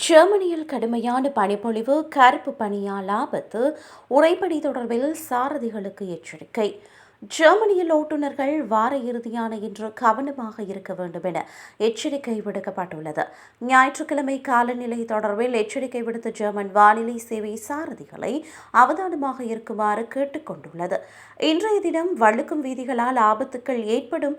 ஜெர்மனியில் கடுமையான பனிப்பொழிவு கருப்பு பனியால் ஆபத்து உரைப்படி தொடர்பில் சாரதிகளுக்கு எச்சரிக்கை. ஜெர்மனியில் ஓட்டுநர்கள் வார இறுதியான இன்று கவனமாக இருக்க வேண்டும் என எச்சரிக்கை விடுக்கப்பட்டுள்ளது. ஞாயிற்றுக்கிழமை காலநிலை தொடர்பில் எச்சரிக்கை விடுத்த ஜெர்மன் வானிலை சேவை சாரதிகளை அவதானமாக இருக்குமாறு கேட்டுக்கொண்டுள்ளது. இன்றைய தினம் வழுக்கும் வீதிகளால் ஆபத்துக்கள் ஏற்படும்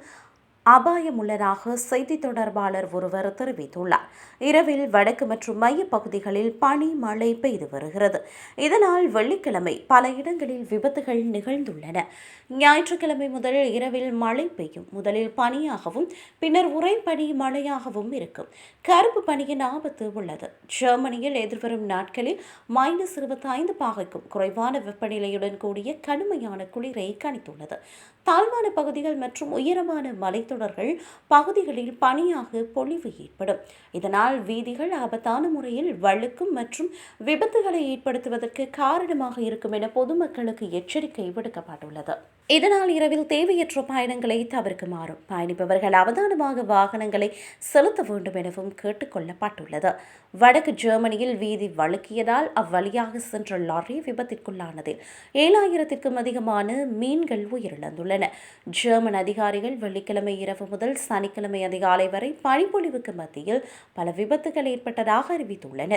அபாயம் உள்ளதாக செய்தி தொடர்பாளர் ஒருவர் தெரிவித்துள்ளார். இரவில் வடக்கு மற்றும் மைய பகுதிகளில் பனி மழை பெய்து வருகிறது. இதனால் வெள்ளிக்கிழமை பல இடங்களில் விபத்துகள் நிகழ்ந்துள்ளன. ஞாயிற்றுக்கிழமை முதல் இரவில் மழை பெய்யும். முதலில் பனியாகவும் பின்னர் உறைபனி மழையாகவும் இருக்கும். கருப்பு பனியின் ஆபத்து உள்ளது. ஜெர்மனியில் எதிர்வரும் நாட்களில் மைனஸ் இருபத்தி ஐந்து பாகைக்கும் குறைவான வெப்பநிலையுடன் கூடிய கடுமையான குளிரை கணித்துள்ளது. தாழ்வான பகுதிகள் மற்றும் உயரமான மலைத்தொடர்கள் பகுதிகளில் பனியாக பொழிவு ஏற்படும். இதனால் வீதிகள் ஆபத்தான முறையில் வழுக்கும் மற்றும் விபத்துகளை ஏற்படுத்துவதற்கு காரணமாக இருக்கும் என பொதுமக்களுக்கு எச்சரிக்கை விடுக்கப்பட்டுள்ளது. இதனால் இரவில் தேவையற்ற பயணங்களை தவிர்க்குமாறும் பயணிப்பவர்கள் அவதானமாக வாகனங்களை செலுத்த வேண்டும் எனவும் கேட்டுக்கொள்ளப்பட்டுள்ளது. வடக்கு ஜெர்மனியில் வீதி வழுக்கியதால் அவ்வழியாக சென்ற லாரி விபத்திற்குள்ளானதில் ஏழாயிரத்திற்கும் அதிகமான மீன்கள் உயிரிழந்துள்ளன. ஜெர்மன் அதிகாரிகள் வெள்ளிக்கிழமை இரவு முதல் சனிக்கிழமை அதிகாலை வரை பனிப்பொழிவுக்கு மத்தியில் பல விபத்துகள் ஏற்பட்டதாக அறிவித்துள்ளனர்.